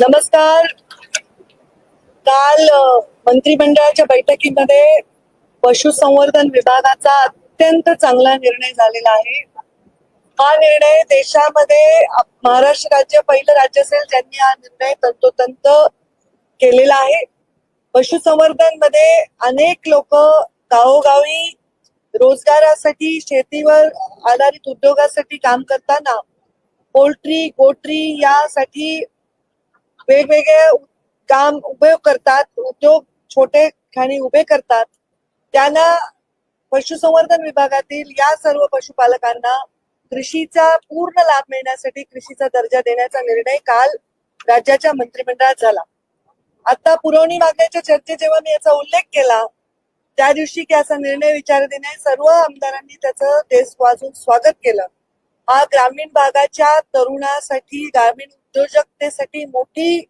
नमस्कार. काल मंत्रिमंडळाच्या बैठकीमध्ये पशुसंवर्धन विभागाचा अत्यंत चांगला निर्णय झालेला आहे. हा निर्णय देशामध्ये महाराष्ट्र राज्य पहिलं राज्य असेल ज्यांनी हा निर्णय तंतोतंत केलेला आहे. पशुसंवर्धनमध्ये अनेक लोक गावोगावी रोजगारासाठी शेतीवर आधारित उद्योगासाठी काम करताना पोल्ट्री गोट्री यासाठी वेगवेगळे काम उपयोग करतात उद्योग छोटे खाणी उभे करतात. त्यांना पशुसंवर्धन विभागातील या सर्व पशुपालकांना कृषीचा पूर्ण लाभ मिळण्यासाठी कृषीचा दर्जा देण्याचा निर्णय काल राज्याच्या मंत्रिमंडळात झाला. आता पुरवणी मागण्याच्या चर्चे जेव्हा मी याचा उल्लेख केला त्या दिवशी की असा निर्णय विचार देणे सर्व आमदारांनी त्याचं देश वाजून स्वागत केलं. हा ग्रामीण भागाच्या तरुणासाठी ग्रामीण उद्योजकतेसाठी मोठी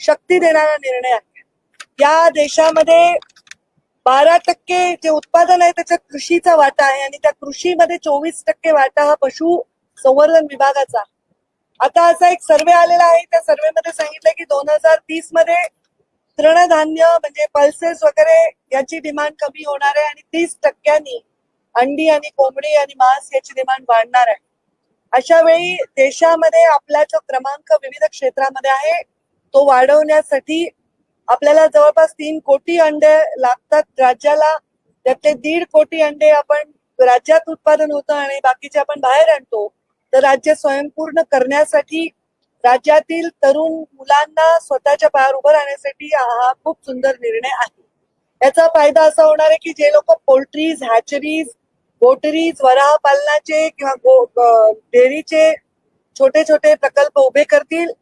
शक्ती देणारा निर्णय आहे. या देशामध्ये बारा टक्के जे उत्पादन आहे त्याच्यात कृषीचा वाटा आहे आणि त्या कृषीमध्ये चोवीस टक्के वाटा हा पशु संवर्धन विभागाचा आता असा एक सर्वे आलेला आहे. त्या सर्वेमध्ये सांगितलं की दोन हजार तीसमध्ये तृणधान्य म्हणजे पल्सेस वगैरे याची डिमांड कमी होणार आहे आणि तीस टक्क्यांनी अंडी आणि कोंबडी आणि मांस याची डिमांड वाढणार आहे. अशा वेळी देशामध्ये आपला जो क्रमांक विविध क्षेत्रामध्ये आहे तो वाढवण्यासाठी आपल्याला जवळपास तीन कोटी अंडे लागतात राज्याला. त्यातले दीड कोटी अंडे आपण राज्यात उत्पादन होतं आणि बाकीचे आपण बाहेर आणतो. तर राज्य स्वयंपूर्ण करण्यासाठी राज्यातील तरुण मुलांना स्वतःच्या पायावर उभं राहण्यासाठी हा खूप सुंदर निर्णय आहे. याचा फायदा असा होणार आहे की जे लोक पोल्ट्रीज हॅचरीज गोटरीज वराह पालनाचे किंवा गो- डेअरीचे छोटे छोटे प्रकल्प उभे करतील.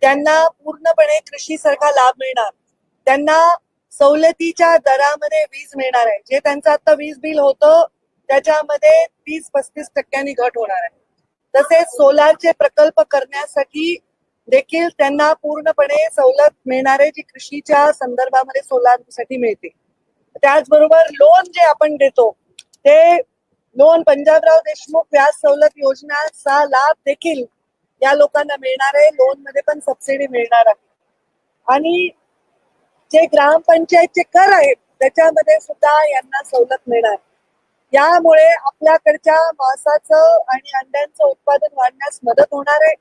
त्यांना पूर्णपणे कृषीसारखा लाभ मिळणार. त्यांना सवलतीच्या दरामध्ये वीज मिळणार आहे. जे त्यांचं आता वीज बिल होतं त्याच्यामध्ये तीस पस्तीस टक्क्यांनी घट होणार आहे. तसेच सोलारचे प्रकल्प करण्यासाठी देखील त्यांना पूर्णपणे सवलत मिळणार आहे जी कृषीच्या संदर्भामध्ये सोलारसाठी मिळते. त्याचबरोबर लोन जे आपण देतो ते लोन पंजाबराव देशमुख व्याज सवलत योजनेचा लाभ देखील या लोकांना मिळणार आहे. लोनमध्ये पण सबसिडी मिळणार आहे. आणि जे ग्रामपंचायतचे कर आहेत त्याच्यामध्ये सुद्धा यांना सवलत मिळणार. यामुळे आपल्याकडच्या मांसाचं आणि अंड्यांचं उत्पादन वाढण्यास मदत होणार आहे.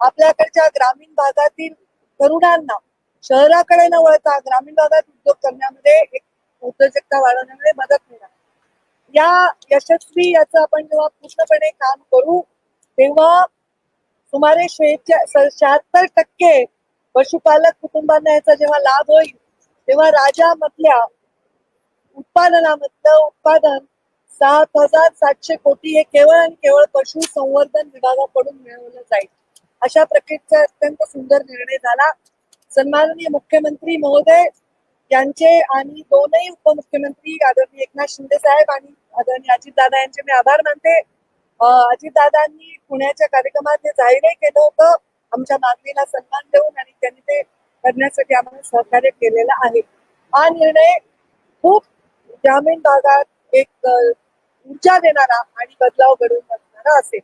आपल्याकडच्या ग्रामीण भागातील तरुणांना शहराकडे न वळता ग्रामीण भागात उद्योग करण्यामध्ये एक उद्योजकता वाढवण्यामध्ये मदत मिळणार या यशस्वी याचं आपण जेव्हा पूर्णपणे काम करू तेव्हा सुमारे शहात्तर टक्के पशुपालक कुटुंबांना याचा जेव्हा लाभ होईल तेव्हा राज्यामधल्या उत्पादनामधलं उत्पादन सात हजार सातशे कोटी हे केवळ आणि केवळ पशु संवर्धन विभागाकडून मिळवलं जाईल. अशा प्रकारचा अत्यंत सुंदर निर्णय झाला. सन्माननीय मुख्यमंत्री महोदय यांचे आणि दोनही उपमुख्यमंत्री आदरणीय एकनाथ शिंदे साहेब आणि आदरणीय अजितदादा यांचे मी आभार मानते. अजितदादांनी पुण्याच्या कार्यक्रमात जे जाहीरही केलं होतं आमच्या मागणीला सन्मान देऊन आणि त्यांनी ते करण्यासाठी आम्हाला सहकार्य केलेलं आहे. हा निर्णय खूप ग्रामीण भागात एक ऊर्जा देणारा आणि बदलाव घडवून असणारा असेल.